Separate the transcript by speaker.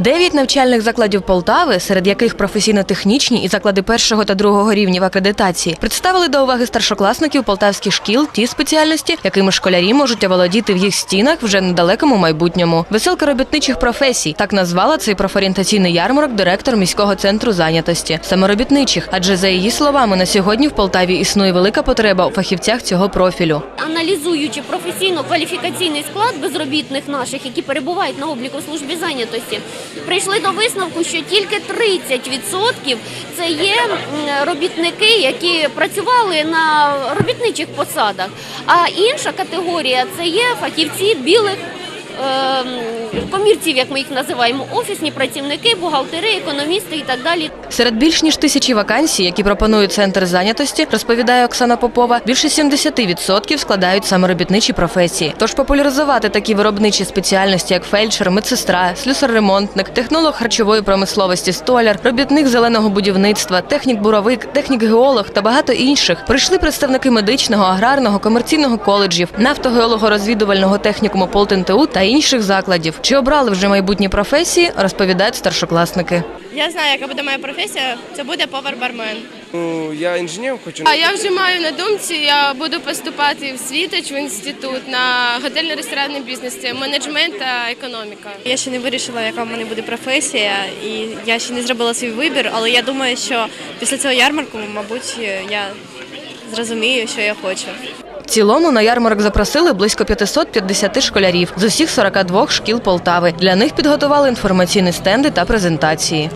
Speaker 1: Дев'ять навчальних закладів Полтави, серед яких професійно-технічні і заклади першого та другого рівнів акредитації, представили до уваги старшокласників полтавських шкіл ті спеціальності, якими школярі можуть оволодіти в їх стінах вже недалекому майбутньому. Веселка робітничих професій так назвала цей профорієнтаційний ярмарок директор міського центру зайнятості саме робітничих. Адже за її словами, на сьогодні в Полтаві існує велика потреба у фахівцях цього профілю.
Speaker 2: аналізуючи професійно-кваліфікаційний склад безробітних наших, які перебувають на обліку службі зайнятості, прийшли до висновку, що тільки 30% це є робітники, які працювали на робітничих посадах. А інша категорія це є фахівці білих. Ем, Комірців, як ми їх називаємо, офісні працівники, бухгалтери, економісти і так далі.
Speaker 1: Серед більш ніж тисячі вакансій, які пропонує центр зайнятості, розповідає Оксана Попова, більше 70% складають саме робітничі професії. Тож популяризувати такі виробничі спеціальності, як фельдшер, медсестра, слюсар-ремонтник, технолог харчової промисловості, столяр, робітник зеленого будівництва, технік-буровик, технік-геолог та багато інших, прийшли представники медичного, аграрного, комерційного коледжів, нафтогеолого-розвідувального технікуму ПолтНТУ та інших закладів. Чи обрали вже майбутні професії, розповідають старшокласники.
Speaker 3: Я знаю, яка буде моя професія. Це буде повар-бармен.
Speaker 4: Ну, я інженер, хочу
Speaker 3: А я вже маю на думці. Я буду поступати в світоч в інститут на готельно-ресторанний бізнес, це менеджмент та економіка.
Speaker 5: Я ще не вирішила, яка в мене буде професія, і я ще не зробила свій вибір, але я думаю, що після цього ярмарку, мабуть, я зрозумію, що я хочу.
Speaker 1: Цілому на ярмарок запросили близько 550 школярів з усіх 42 шкіл Полтави. Для них підготували інформаційні стенди та презентації.